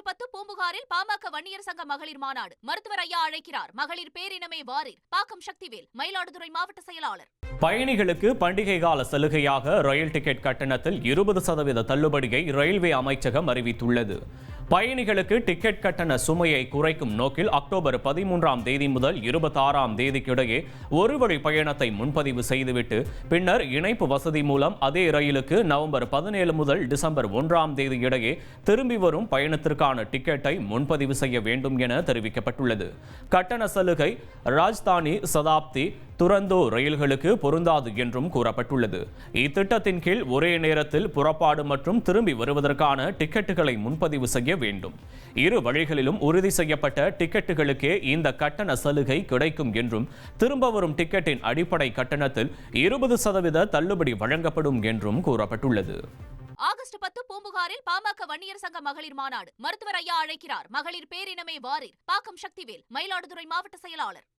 August பத்து பூம்புகாரில் பாமக வன்னியர் சங்க மகளிர் மாநாடு. மருத்துவர் ஐயா அழைக்கிறார். மகளிர் பேரினமே வாரீர் பாக்கம் சக்திவேல் மயிலாடுதுறை மாவட்ட செயலாளர். பயணிகளுக்கு பண்டிகை கால சலுகையாக ரயில் டிக்கெட் கட்டணத்தில் இருபது சதவீத தள்ளுபடியை ரயில்வே அமைச்சகம் அறிவித்துள்ளது. பயணிகளுக்கு டிக்கெட் கட்டண சுமையை குறைக்கும் நோக்கில் அக்டோபர் பதிமூன்றாம் தேதி முதல் இருபத்தாறாம் தேதிக்கிடையே ஒரு வழி பயணத்தை முன்பதிவு செய்துவிட்டு பின்னர் இணைப்பு வசதி மூலம் அதே ரயிலுக்கு நவம்பர் பதினேழு முதல் டிசம்பர் ஒன்றாம் தேதி இடையே திரும்பி வரும் பயணத்திற்கான டிக்கெட்டை முன்பதிவு செய்ய வேண்டும் என தெரிவிக்கப்பட்டுள்ளது. கட்டண சலுகை ராஜ்தானி சதாப்தி துறந்தோ ரயில்களுக்கு பொருந்தாது என்றும் கூறப்பட்டுள்ளது. இத்திட்டத்தின் கீழ் ஒரே நேரத்தில் புறப்பாடு மற்றும் திரும்பி வருவதற்கான டிக்கெட்டுகளை முன்பதிவு செய்ய வேண்டும். இரு வழிகளிலும் உறுதி செய்யப்பட்ட டிக்கெட்டுகளுக்கே இந்த கட்டண சலுகை கிடைக்கும் என்றும் திரும்ப வரும் டிக்கெட்டின் அடிப்படை கட்டணத்தில் இருபது சதவீத தள்ளுபடி வழங்கப்படும் என்றும் கூறப்பட்டுள்ளது. ஆகஸ்ட் பத்து பூம்புகாரில் பாமக வன்னியர் சங்க மகளிர் மாநாடு. மருத்துவர் ஐயா அழைக்கிறார். மகளிர் பேரினமே வாரீர். பாக்கம் சக்திவேல் மயிலாடுதுறை மாவட்ட செயலாளர்.